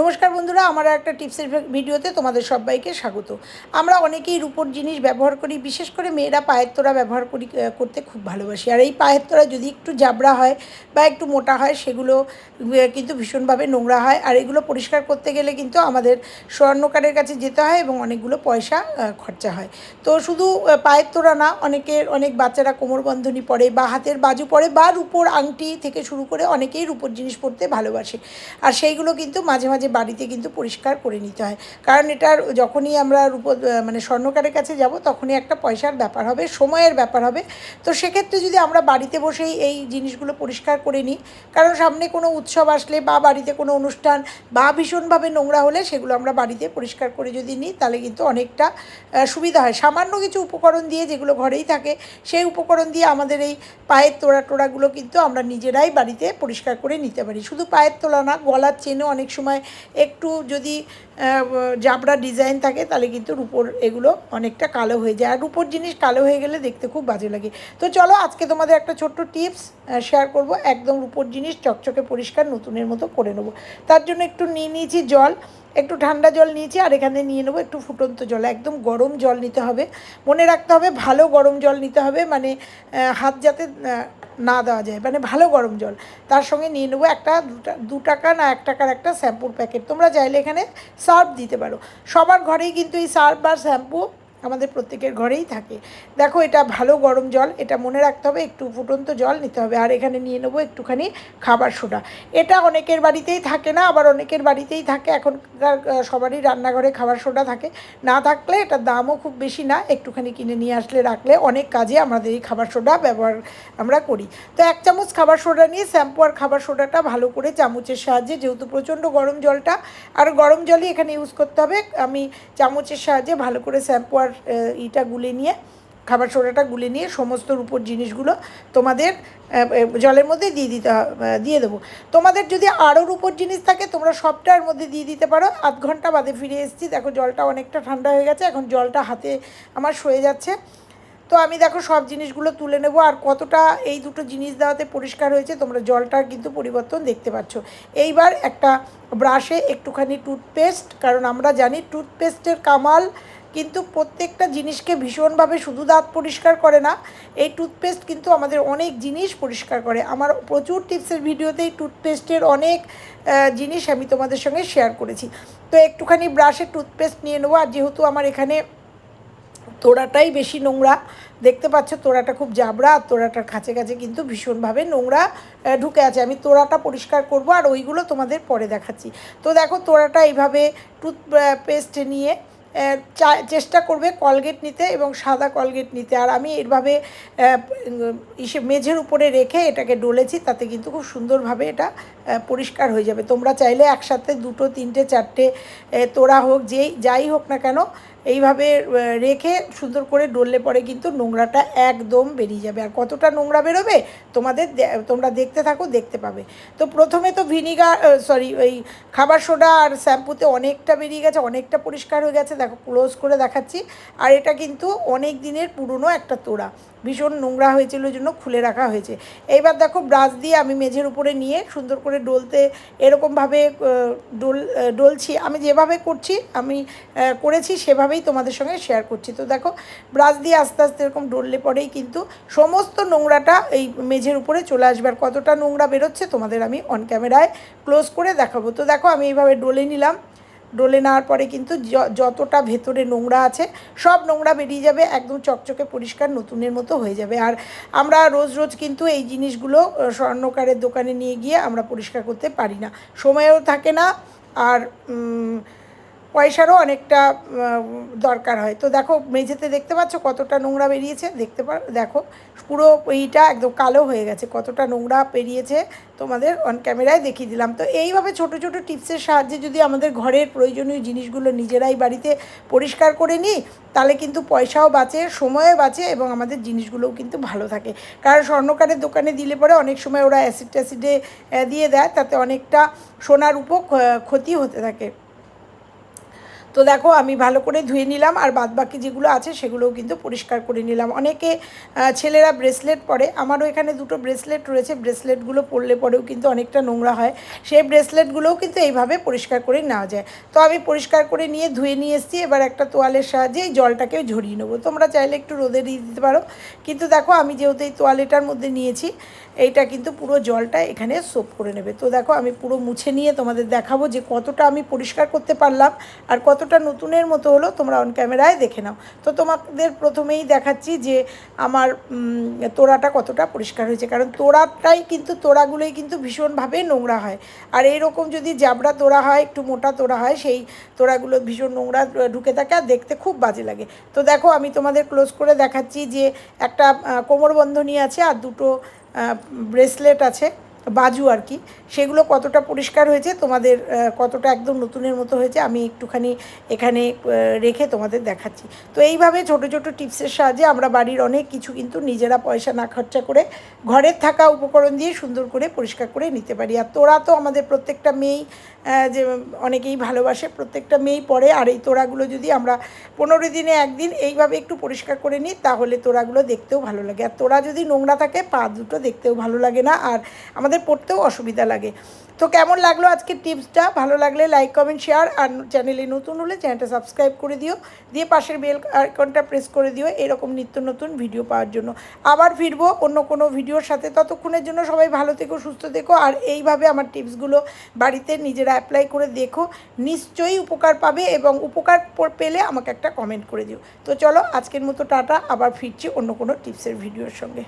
নমস্কার বন্ধুরা, আমার একটা টিপসের ভিডিওতে তোমাদের সবাইকে স্বাগত। আমরা অনেকেই রূপোর জিনিস ব্যবহার করি, বিশেষ করে মেয়েরা পায়ের তোড়া ব্যবহার করি করতে খুব ভালোবাসি। আর এই পায়ের তোড়া যদি একটু জাবড়া হয় বা একটু মোটা হয়, সেগুলো কিন্তু ভীষণভাবে নোংরা হয়। আর এগুলো পরিষ্কার করতে গেলে কিন্তু আমাদের স্বর্ণকারের কাছে যেতে হয় এবং অনেকগুলো পয়সা খরচা হয়। তো শুধু পায়ের তোড়া না অনেকের অনেক বাচ্চারা কোমরবন্ধনী পরে বা হাতের বাজু পরে বা রূপোর আংটি থেকে শুরু করে অনেকেই রূপোর জিনিস পরতে ভালোবাসে। আর সেইগুলো কিন্তু মাঝে মাঝে বাড়িতে কিন্তু পরিষ্কার করে নিতে হয়। কারণ এটার যখনই আমরা রূপ মানে স্বর্ণকারের কাছে যাব, তখনই একটা পয়সার ব্যাপার হবে, সময়ের ব্যাপার হবে। তো সেক্ষেত্রে যদি আমরা বাড়িতে বসেই এই জিনিসগুলো পরিষ্কার করে নিই, কারণ সামনে কোনো উৎসব আসলে বা বাড়িতে কোনো অনুষ্ঠান বা ভীষণভাবে নোংরা হলে সেগুলো আমরা বাড়িতে পরিষ্কার করে যদি নিই, তাহলে কিন্তু অনেকটা সুবিধা হয়। সামান্য কিছু উপকরণ দিয়ে যেগুলো ঘরেই থাকে, সেই উপকরণ দিয়ে আমাদের এই পায়ের তোড়া টোড়াগুলো কিন্তু আমরা নিজেরাই বাড়িতে পরিষ্কার করে নিতে পারি। শুধু পায়ের তোলা না, গলার চেনও অনেক সময় একটু যদি জাবড়া ডিজাইন থাকে, তাহলে কিন্তু রুপোর এগুলো অনেকটা কালো হয়ে যায়। আর রুপোর জিনিস কালো হয়ে গেলে দেখতে খুব বাজে লাগে। তো চলো, আজকে তোমাদের একটা ছোট্ট টিপস শেয়ার করব। একদম রুপোর জিনিস চকচকে পরিষ্কার নতুনের মতো করে নেব। তার জন্য একটু নিয়ে নিয়েছি জল। একটু ঠান্ডা জল নিয়েছি, আর এখানে নিয়ে নেব একটু ফুটন্ত জল। একদম গরম জল নিতে হবে। মনে রাখতে হবে ভালো গরম জল নিতে হবে মানে হাত যাতে না দেওয়া যায়। মানে ভালো গরম জল। তার সঙ্গে নিয়ে নেব একটা দু টাকা না এক টাকার একটা শ্যাম্পুর প্যাকেট। তোমরা চাইলে এখানে সার্ফ দিতে পারো। সবার ঘরেই কিন্তু এই সার্ফ বা শ্যাম্পু আমাদের প্রত্যেকের ঘরেই থাকে। দেখো এটা ভালো গরম জল এটা মনে রাখতে হবে একটু ফুটন্ত জল নিতে হবে। আর এখানে নিয়ে নেব একটুখানি খাবার সোডা। এটা অনেকের বাড়িতেই থাকে না আবার অনেকের বাড়িতেই থাকে। আহ, সবারই রান্নাঘরে খাবার সোডা থাকে। না থাকলে এটার দামও খুব বেশি না একটুখানি কিনে নিয়ে আসলে রাখলে অনেক কাজে আমাদের এই খাবার সোডা ব্যবহার আমরা করি। তো এক চামচ খাবার সোডা নিয়ে শ্যাম্পু আর খাবার সোডাটা ভালো করে চামচের সাহায্যে যেহেতু প্রচণ্ড গরম জলটা আর গরম জলই এখানে ইউজ করতে হবে। আমি চামচের সাহায্যে ভালো করে শ্যাম্পু আর ইটা গুলে নিয়ে, খাবার সোডাটা গুলে নিয়ে সমস্ত রূপোর জিনিসগুলো তোমাদের জলের মধ্যে দিয়ে দিতে দিয়ে দেবো। তোমাদের যদি আরও রূপোর জিনিস থাকে, তোমরা সবটার মধ্যে দিয়ে দিতে পারো। আধ ঘণ্টা বাদে ফিরে এসেছি। দেখো জলটা অনেকটা ঠান্ডা হয়ে গেছে। এখন জলটা হাতে আমার সয়ে যাচ্ছে। তো আমি দেখো সব জিনিসগুলো তুলে নেব। আর কতটা এই দুটো জিনিস দেওয়াতে পরিষ্কার হয়েছে, তোমরা জলটার কিন্তু পরিবর্তন দেখতে পাচ্ছ। এইবার একটা ব্রাশে একটুখানি টুথপেস্ট, কারণ আমরা জানি টুথপেস্টের কামাল কিন্তু প্রত্যেকটা জিনিসকে ভীষণভাবে শুধু দাঁত পরিষ্কার করে না, এই টুথপেস্ট কিন্তু আমাদের অনেক জিনিস পরিষ্কার করে। আমার প্রচুর টিপসের ভিডিওতেই টুথপেস্টের অনেক জিনিস আমি তোমাদের সঙ্গে শেয়ার করেছি। তো একটুখানি ব্রাশে টুথপেস্ট নিয়ে নেব, আর যেহেতু আমার এখানে তোড়াটাই বেশি নোংরা, দেখতে পাচ্ছ তোড়াটা খুব জাবড়া, আর তোড়াটার কাছে কাছে কিন্তু ভীষণভাবে নোংরা ঢুকে আছে। আমি তোড়াটা পরিষ্কার করব, আর ওইগুলো তোমাদের পরে দেখাচ্ছি। তো দেখো তোড়াটা এইভাবে টুথ পেস্ট নিয়ে চেষ্টা করবে কলগেট নিতে এবং সাদা কলগেট নিতে। আর আমি এভাবে ইসে, মেঝের উপরে রেখে এটাকে ডলেছি, তাতে কিন্তু খুব সুন্দরভাবে এটা পরিষ্কার হয়ে যাবে। তোমরা চাইলে একসাথে দুটো, তিনটে, চারটে তোরা হোক, যেই, যাই হোক না কেন এইভাবে রেখে সুন্দর করে ডললে পরে কিন্তু নোংরাটা একদম বেরিয়ে যাবে। আর কতটা নোংরা বেরোবে, তোমাদের তোমরা দেখতে থাকো, দেখতে পাবে। তো প্রথমে তো ভিনিগার সরি ওই খাবার সোডা আর শ্যাম্পুতে অনেকটা বেরিয়ে গেছে, অনেকটা পরিষ্কার হয়ে গেছে। দেখো ক্লোজ করে দেখাচ্ছি। আর এটা কিন্তু অনেক দিনের পুরনো একটা তোড়া। ভীষণ নোংরা হয়েছিল জন্য খুলে রাখা হয়েছে। এইবার দেখো ব্রাশ দিয়ে আমি মেঝের উপরে নিয়ে সুন্দর করে ডলতে, এরকমভাবে ডোল ডলছি। আমি যেভাবে করছি, আমি করেছি করেছি সেভাবেই তোমাদের সঙ্গে শেয়ার করছি। তো দেখো, ব্রাশ দিয়ে আস্তে আস্তে এরকম ডললে পরেই কিন্তু সমস্ত নোংরাটা এই মেঝের উপরে চলে আসবে। আর কতটা নোংরা বেরোচ্ছে তোমাদের আমি অন ক্যামেরায় ক্লোজ করে দেখাবো। তো দেখো, আমি এইভাবে ডলে নিলাম। ডলে নেওয়ার পরে কিন্তু যতটা ভেতরে নোংরা আছে, সব নোংরা বেরিয়ে যাবে, একদম চকচকে পরিষ্কার নতুনের মতো হয়ে যাবে। আর আমরা রোজ রোজ কিন্তু এই জিনিসগুলো স্বর্ণকারের দোকানে নিয়ে গিয়ে আমরা পরিষ্কার করতে পারি না। সময়ও থাকে না, আর পয়সারও অনেকটা দরকার হয়। তো দেখো, মেঝেতে দেখতে পাচ্ছ কতটা নোংরা বেরিয়েছে? দেখতে পার দেখো, পুরো এইটা একদম কালো হয়ে গেছে। কতটা নোংরা বেরিয়েছে তোমাদের অন ক্যামেরায় দেখিয়ে দিলাম। তো এইভাবে ছোট ছোট টিপসের সাহায্যে যদি আমাদের ঘরের প্রয়োজনীয় জিনিসগুলো নিজেরাই বাড়িতে পরিষ্কার করে নিই, তাহলে কিন্তু পয়সাও বাঁচে, সময়ও বাঁচে এবং আমাদের জিনিসগুলোও কিন্তু ভালো থাকে। কারণ স্বর্ণকারের দোকানে দিলে পরে অনেক সময় ওরা অ্যাসিড ট্যাসিডে দিয়ে দেয়, তাতে অনেকটা সোনার উপর ক্ষতি হতে থাকে। তো দেখো, আমি ভালো করে ধুয়ে নিলাম আর বাদ বাকি যেগুলো আছে সেগুলোও কিন্তু পরিষ্কার করে নিলাম। অনেকে ছেলেরা ব্রেসলেট পরে, আমারও এখানে দুটো ব্রেসলেট রয়েছে, ব্রেসলেটগুলো পরলে পরেও কিন্তু অনেকটা নোংরা হয়। সেই ব্রেসলেটগুলোও কিন্তু এইভাবে পরিষ্কার করে নেওয়া যায়। তো আমি পরিষ্কার করে নিয়ে ধুয়ে নিয়ে এসেছি, এবার একটা তোয়ালের সাহায্যে এই জলটাকে ঝরিয়ে নেব। তোমরা চাইলে একটু রোদে দিয়ে দিতে পারো। কিন্তু দেখো, আমি যেহেতু এই তোয়ালেটার মধ্যে নিয়েছি, এইটা কিন্তু পুরো জলটা এখানে সোপ করে নেবে। তো দেখো, আমি পুরো মুছে নিয়ে তোমাদের দেখাবো যে কতটা আমি পরিষ্কার করতে পারলাম আর কতটা নতুনের মতো হলো, তোমরা অন ক্যামেরায় দেখে নাও। তো তোমাদের প্রথমেই দেখাচ্ছি যে আমার তোড়াটা কতটা পরিষ্কার হয়েছে। কারণ তোড়াটাই কিন্তু, তোড়াগুলোই কিন্তু ভীষণভাবে নোংরা হয়। আর এইরকম যদি জাবড়া তোড়া হয়, একটু মোটা তোড়া হয়, সেই তোড়াগুলো ভীষণ নোংরা ঢুকে থাকে আর দেখতে খুব বাজে লাগে। তো দেখো, আমি তোমাদের ক্লোজ করে দেখাচ্ছি যে একটা কোমরবন্ধনী আছে আর দুটো ব্রেসলেট আছে। বাজু আর কি, সেগুলো কতটা পরিষ্কার হয়েছে, তোমাদের কতটা একদম নতুনের মতো হয়েছে, আমি একটুখানি এখানে রেখে তোমাদের দেখাচ্ছি। তো এইভাবে ছোট ছোট টিপসের সাহায্যে আমরা বাড়ির অনেক কিছু কিন্তু নিজেরা পয়সা না খরচা করে ঘরের থাকা উপকরণ দিয়ে সুন্দর করে পরিষ্কার করে নিতে পারি। আর তোরা তো আমাদের প্রত্যেকটা মেয়েই যে অনেকেই ভালোবাসে, প্রত্যেকটা মেয়েই পরে আর এই তোড়াগুলো যদি আমরা পনেরো দিনে একদিন এইভাবে একটু পরিষ্কার করে নিই, তাহলে তোড়াগুলো দেখতেও ভালো লাগে। আর তোড়া যদি নোংরা থাকে, পা দুটো দেখতেও ভালো লাগে না। আর আমাদের পড়তেও অসুবিধা লাগে। তো কেমন লাগল আজকের টিপসটা? ভালো লাগলে লাইক, কমেন্ট, শেয়ার আর চ্যানেলে নতুন হলে চ্যানেলটা সাবস্ক্রাইব করে দিও। দিয়ে পাশের বেল আইকনটা প্রেস করে দিও এরকম নিত্য নতুন ভিডিও পাওয়ার জন্য। আবার ফিরবো অন্য কোনো ভিডিওর সাথে। ততক্ষণের জন্য সবাই ভালো থেকো, সুস্থ থেকো আর এইভাবে আমার টিপসগুলো বাড়িতে নিজেরা অ্যাপ্লাই করে দেখো। নিশ্চয়ই উপকার পাবে এবং উপকার পেলে আমাকে একটা কমেন্ট করে দিও। তো চলো আজকের মতো টাটা। আবার ফিরছি অন্য কোনো টিপসের ভিডিওর সঙ্গে।